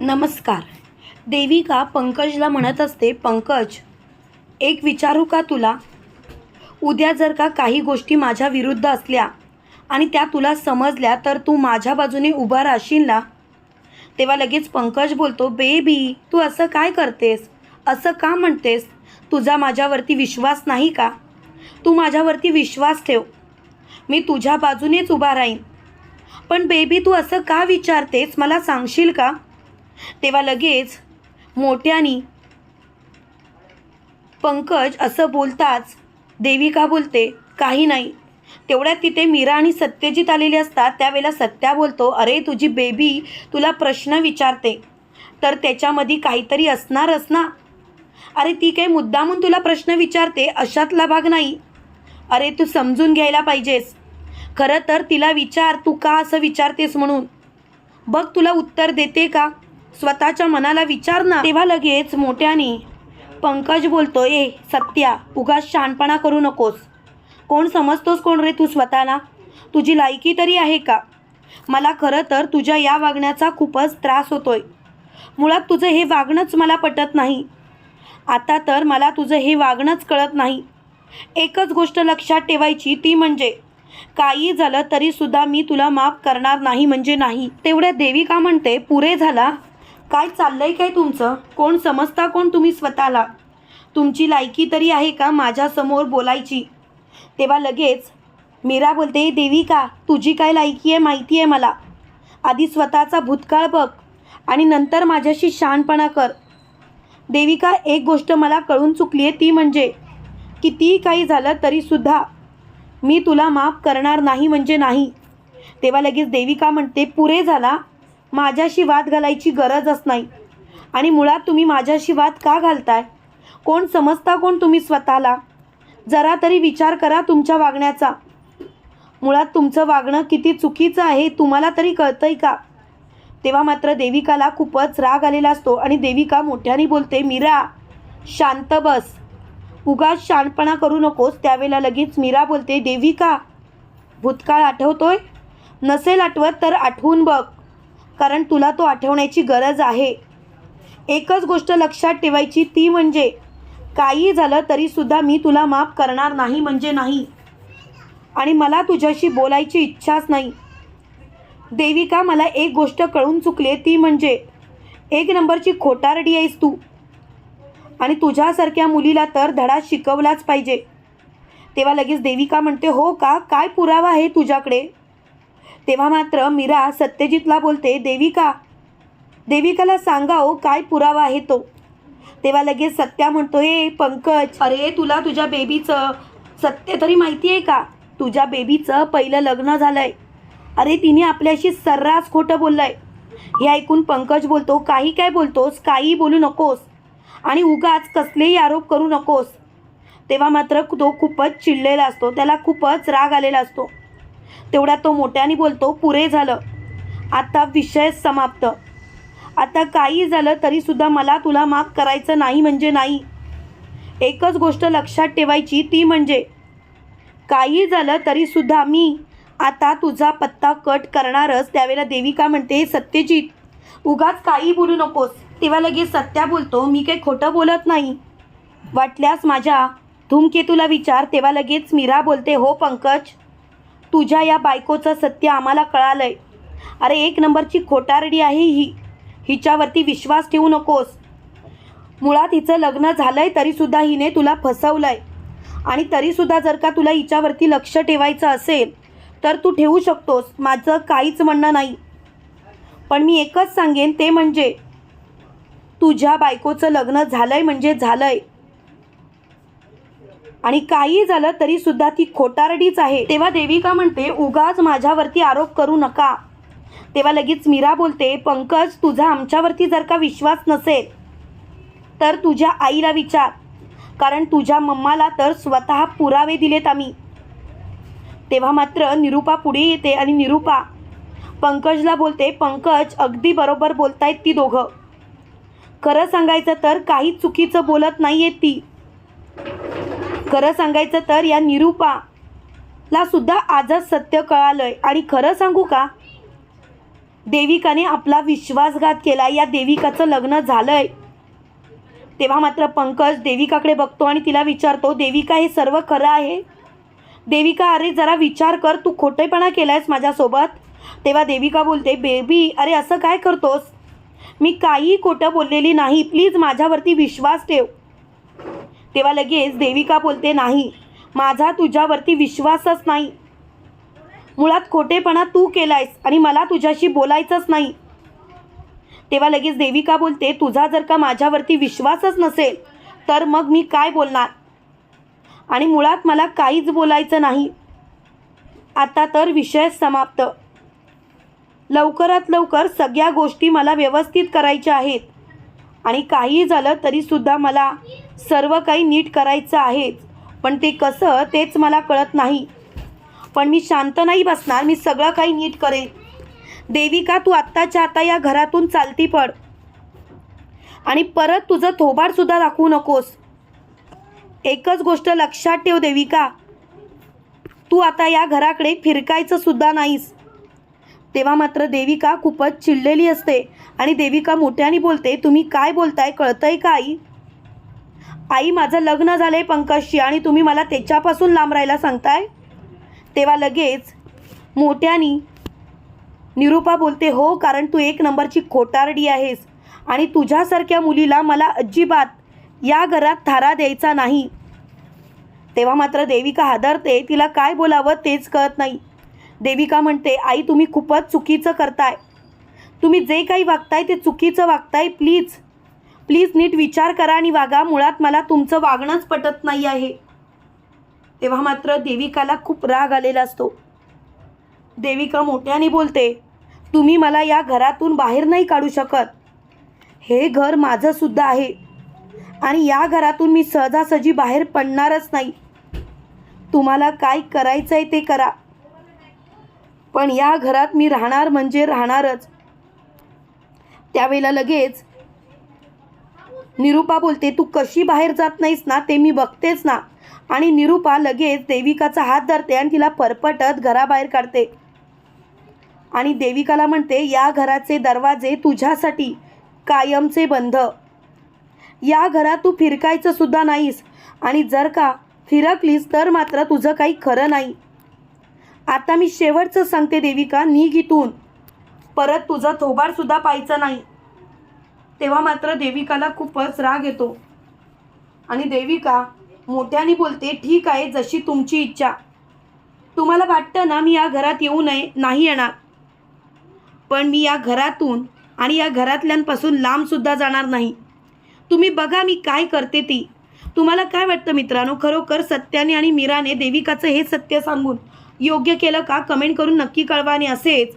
नमस्कार. देविका पंकजला म्हणत असते पंकज एक विचारू का तुला? उद्या जर का काही गोष्टी माझ्या विरुद्ध असल्या आणि त्या तुला समजल्या तर तू माझ्या बाजूने उभा राहशील ना? तेव्हा लगेच पंकज बोलतो बेबी तू असं काय करतेस? असं का म्हणतेस? तुझा माझ्यावरती विश्वास नाही का? तू माझ्यावरती विश्वास ठेव. मी तुझ्या बाजूनेच उभा राहीन. पण बेबी तू असं का विचारतेस? मला सांगशील का? तेव्हा लगेच मोठ्यानी पंकज असं बोलताच देविका बोलते? काही नाही. तेवढ्यात तिथे मीरा आणि सत्यजित आलेले असतात. त्यावेळेला सत्या बोलतो अरे तुझी बेबी तुला प्रश्न विचारते. तर त्याच्यामध्ये काहीतरी असणारच ना? अरे ती काही मुद्दामून तुला प्रश्न विचारते? अशातला भाग नाही. अरे तू समजून घ्यायला पाहिजेस. खरं तर तिला विचार. तू का असं विचारतेस म्हणून? बघ तुला उत्तर देते का? स्वतःच्या मनाला विचार ना तेव्हा लगेच मोठ्याने पंकज बोलतो ए सत्या उगाच शहाणपणा करू नकोस. कोण समजतोस कोण रे तू स्वतःला? तुझी लायकी तरी आहे का? मला खरं तर तुझ्या या वागण्याचा खूपच त्रास होतोय. मुळात तुझं हे वागणंच मला पटत नाही. आता तर मला तुझं हे वागणंच कळत नाही. एकच गोष्ट लक्षात ठेवायची ती म्हणजे काही झालं तरीसुद्धा मी तुला माफ करणार नाही म्हणजे नाही. तेवढ्या देवी का म्हणते पुरे झाला काय चाललंय काय तुमचं? कोण समजता कोण तुम्ही स्वतःला? तुमची लायकी तरी आहे का माझ्यासमोर बोलायची? तेव्हा लगेच मीरा बोलते देविका तुझी काय लायकी आहे माहिती आहे मला. आधी स्वतःचा भूतकाळ बघ आणि नंतर माझ्याशी शहाणपणा कर. देविका एक गोष्ट मला कळून चुकली आहे ती म्हणजे कितीही काही झालं तरीसुद्धा मी तुला माफ करणार नाही म्हणजे नाही. तेव्हा लगेच देविका म्हणते पुरे झाला माझ्याशी वाद घालायची गरजच नाही. आणि मुळात तुम्ही माझ्याशी वाद का घालताय? कोण समजता कोण तुम्ही स्वतःला? जरा तरी विचार करा तुमच्या वागण्याचा. मुळात तुमचं वागणं किती चुकीचं आहे तुम्हाला तरी कळतंय का? तेव्हा मात्र देविकाला खूपच राग आलेला असतो आणि देविका मोठ्याने बोलते मीरा शांत बस. उगाच शानपणा करू नकोस. त्यावेळेला लगेच मीरा बोलते देविका भूतकाळ आठवतोय? नसेल आठवत तर आठवून बघ. कारण तुला तो आठवण्याची गरज आहे. एकच गोष्ट लक्षात ठेवायची ती म्हणजे काही झालं तरीसुद्धा मी तुला माफ करणार नाही म्हणजे नाही. आणि मला तुझ्याशी बोलायची इच्छाच नाही. देविका मला एक गोष्ट कळून चुकली ती म्हणजे एक नंबरची खोटारडी आहेस तू. आणि तुझ्यासारख्या मुलीला तर धडा शिकवलाच पाहिजे. तेव्हा लगेच देविका म्हणते हो का? काय पुरावा आहे तुझ्याकडे? तेव्हा मात्र मीरा सत्यजितला बोलते देविका देविकाला सांगाओ काय पुरावा आहे तो? तेव्हा लगेच सत्या म्हणतो ए पंकज अरे तुला तुझ्या बेबीचं सत्य तरी माहिती आहे का? तुझ्या बेबीचं पहिलं लग्न झालंय. अरे तिने आपल्याशी सर्रास खोटं बोललंय. हे ऐकून पंकज बोलतो काही काय बोलतोस? काही बोलू नकोस. आणि उगाच कसलेही आरोप करू नकोस. तेव्हा मात्र तो खूपच चिडलेला असतो त्याला खूपच राग आलेला असतो. तेवढ्या तो मोठ्याने बोलतो पुरे झालं. आता विषय समाप्त. आता काही झालं तरीसुद्धा मला तुला माफ करायचं नाही म्हणजे नाही. एकच गोष्ट लक्षात ठेवायची ती म्हणजे काही झालं तरीसुद्धा मी आता तुझा पत्ता कट करणारच त्यावेळेला देविका म्हणते सत्यजित उगाच काही बोलू नकोस. तेव्हा लगेच सत्या बोलतो मी काही खोटं बोलत नाही. वाटल्यास माझ्या धूमकेतूला विचार तेव्हा लगेच मीरा बोलते हो पंकज तुझ्या या बायकोचं सत्य आम्हाला कळालंय. अरे एक नंबरची खोटारडी आहे ही. हिच्यावरती विश्वास ठेवू नकोस. मुळात हिचं लग्न झालंय तरीसुद्धा हिने तुला फसवलंय. आणि तरीसुद्धा जर का तुला हिच्यावरती लक्ष ठेवायचं असेल तर तू ठेवू शकतोस. माझं काहीच म्हणणं नाही. पण मी एकच सांगेन ते म्हणजे तुझ्या बायकोचं लग्न झालंय म्हणजे झालंय. आणि काही झालं तरी सुद्धा ती खोटारडीच आहे. तेव्हा देविका म्हणते उगाच माझ्यावरती आरोप करू नका. तेव्हा लगेच मीरा बोलते पंकज तुझा आमच्यावरती जर का विश्वास नसेल तर तुझ्या आईला विचार. कारण तुझ्या मम्माला तर स्वतः पुरावे दिलेत आम्ही. तेव्हा मात्र निरुपा पुढे येते आणि निरुपा पंकजला बोलते पंकज अगदी बरोबर बोलतायत ती दोघं. खरं सांगायचं तर काही चुकीचं बोलत नाही आहेत ती. खरं सांगायचं तर या निरुपाला सुद्धा आजच सत्य कळालंय. आणि खरं सांगू का? देविकाने आपला विश्वासघात केला. या देविकाचं लग्न झालंय. तेव्हा मात्र पंकज देविकाकडे बघतो आणि तिला विचारतो देविका हे सर्व खरं आहे? देविका अरे जरा विचार कर. तू खोटेपणा केलायस माझ्यासोबत. तेव्हा देविका बोलते बेबी अरे असं काय करतोस? मी काही खोटं बोललेली नाही. प्लीज माझ्यावरती विश्वास ठेव. तेव्हा लगेच देविका बोलते नाही माझा तुझ्यावरती विश्वासच नाही. मुळात खोटेपणा तू केलायस आणि मला तुझ्याशी बोलायचंच नाही. तेव्हा लगेच देविका बोलते तुझा जर का माझ्यावरती विश्वासच नसेल तर मग मी काय बोलणार? आणि मुळात मला काहीच बोलायचं नाही. आता तर विषय समाप्त. लवकरात लवकर सगळ्या गोष्टी मला व्यवस्थित करायच्या आहेत आणि काही झालं तरीसुद्धा मला सर्व काही नीट करायचं आहेच. पण ते कसं तेच मला कळत नाही. पण मी शांत नाही बसणार मी सगळं काही नीट करेन. देविका तू आत्ताच्या आता या घरातून चालती पड? आणि परत तुझं थोबाडसुद्धा दाखवू नकोस. एकच गोष्ट लक्षात ठेव देविका. तू आता या घराकडे फिरकायचं सुद्धा नाहीस. तेव्हा मात्र देविका खूपच चिडलेली असते आणि देविका मोठ्याने बोलते तुम्ही काय बोलताय कळतंय का आई माझं लग्न झालं आहे पंकजशी आणि तुम्ही मला त्याच्यापासून लांब राहायला सांगताय? तेव्हा लगेच मोठ्यानी निरूपा बोलते हो कारण तू एक नंबरची खोटारडी आहेस आणि तुझ्यासारख्या मुलीला मला अजिबात या घरात थारा द्यायचा नाही. तेव्हा मात्र देविका हादरते तिला काय बोलावं तेच कळत नाही. देविका म्हणते आई तुम्ही खूपच चुकीचं करताय. तुम्ही जे काही वागताय ते चुकीचं वागताय प्लीज. प्लीज नीट विचार करा आणि वागा. मुळात मला तुमचं वागणंच पटत नाही आहे. तेव्हा मात्र देविकाला खूप राग आलेला असतो. देविका मोठ्याने बोलते तुम्ही मला या घरातून बाहेर नाही काढू शकत. हे घर माझंसुद्धा आहे. आणि या घरातून मी सहजासहजी बाहेर पडणारच नाही. तुम्हाला काय करायचं आहे ते करा. पण या घरात मी राहणार म्हणजे राहणारच. त्यावेळेला लगेच निरूपा बोलते तू कशी बाहेर जात नाहीस ना? ते मी बघतेच ना. आणि निरूपा लगेच देविकाचा हात धरते आणि तिला परपटत घराबाहेर काढते. आणि देविकाला म्हणते या घराचे दरवाजे तुझ्यासाठी कायमचे बंद. या घरात तू फिरकायचं सुद्धा नाहीस. आणि जर का फिरकलीस तर मात्र तुझं काही खरं नाही. आता मी शेवटचं सांगते देविका निघ इथून. परत तुझं थोबाडसुद्धा पाहायचं नाही. तेव्हा मात्र देविकाला खूपच राग येतो. आणि देविका मोठ्याने बोलते ठीक आहे जशी तुमची इच्छा. तुम्हाला वाटतं ना मी या घरात येऊ नये नाही येणार. पण मी या घरातून आणि या घरातल्यांपासून लांबसुद्धा जाणार नाही. तुम्ही बघा मी काय करते ती. तुम्हाला काय वाटतं मित्रांनो? खरोखर सत्याने आणि मीराने देविकाचं हे सत्य सांगून योग्य केलं का? कमेंट करून नक्की कळवा आणि असेच